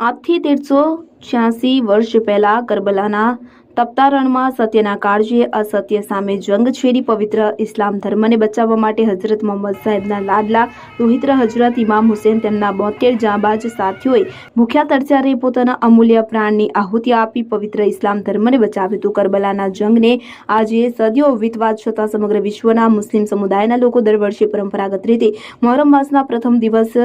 આજથી તેરસો છ્યાસી વર્ષ પહેલા કરબલાના તપતા રણમાં સત્યના કાળજીએ અસત્ય સામે જંગ છેડી પવિત્ર ઇસ્લામ ધર્મને બચાવવા માટે હજરત મોહમ્મદ સાહેબના લાડલા રોહિત્ર હજરત ઇમામ હુસેન તેમના બોતેર જાંબાજ સાથીઓએ ભૂખ્યા તરચારે પોતાના અમૂલ્ય પ્રાણની આહુતિ આપી પવિત્ર ઇસ્લામ ધર્મને બચાવ્યું હતું. કરબલાના જંગને આજે સદીઓ વિતવાદ છતાં સમગ્ર વિશ્વના મુસ્લિમ સમુદાયના લોકો દર વર્ષે પરંપરાગત રીતે મોહરમ માસના પ્રથમ દિવસ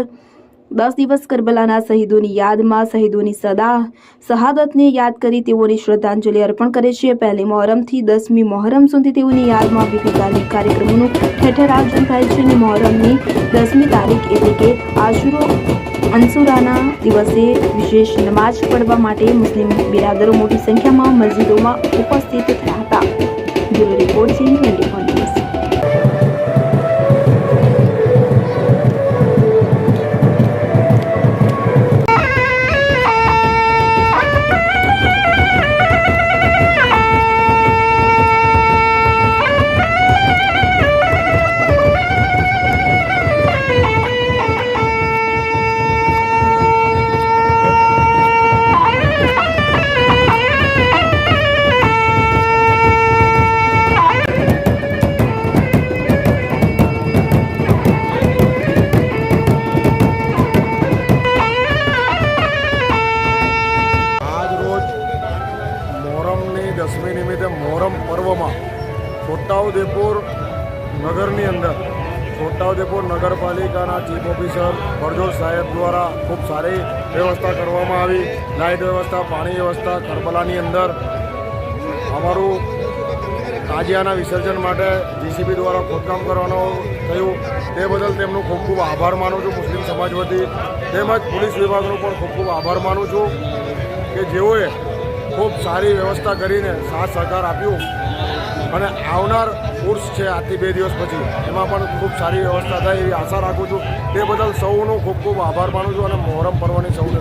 દસ દિવસ કરબલાના શહીદોની યાદમાં શહીદોની સદા, શહાદતને યાદ કરી તેઓને શ્રદ્ધાંજલિ અર્પણ કરે છે. પહેલી મોહરમથી દસમી મોહરમ સુધી તેઓની યાદમાં વિવિધ કાર્યક્રમોનું ઠેર ઠેર આયોજન થાય છે અને મોહરમની દસમી તારીખ એટલે કે આશુરો અંસુરાના દિવસે વિશેષ નમાજ પડવા માટે મુસ્લિમ બિરાદરો મોટી સંખ્યામાં મસ્જિદોમાં ઉપસ્થિત થયા હતા. બ્યુરો રિપોર્ટ મોહરમની દસમી નિમિત્તે મોહરમ પર્વમાં છોટાઉદેપુર નગરની અંદર, છોટાઉદેપુર નગરપાલિકાના ચીફ ઓફિસર ફરજોદ સાહેબ દ્વારા ખૂબ સારી વ્યવસ્થા કરવામાં આવી. લાઇટ વ્યવસ્થા, પાણી વ્યવસ્થા કરબલાની અંદર અમારું તાજિયાના વિસર્જન માટે જીસીબી દ્વારા ખોદકામ કરવાનું થયું. તે બદલ તેમનું ખૂબ ખૂબ આભાર માનું છું મુસ્લિમ સમાજ વતી. તેમજ પોલીસ વિભાગનો પણ ખૂબ ખૂબ આભાર માનું છું કે જેઓએ ખૂબ સારી વ્યવસ્થા કરીને સાથ સહકાર આપ્યું. અને આવનાર કોર્સ છે આજથી બે દિવસ પછી. એમાં પણ ખૂબ સારી વ્યવસ્થા થાય એવી આશા રાખું છું. તે બદલ સૌનો ખૂબ ખૂબ આભાર માનું છું અને મોહરમ પર્વની સૌને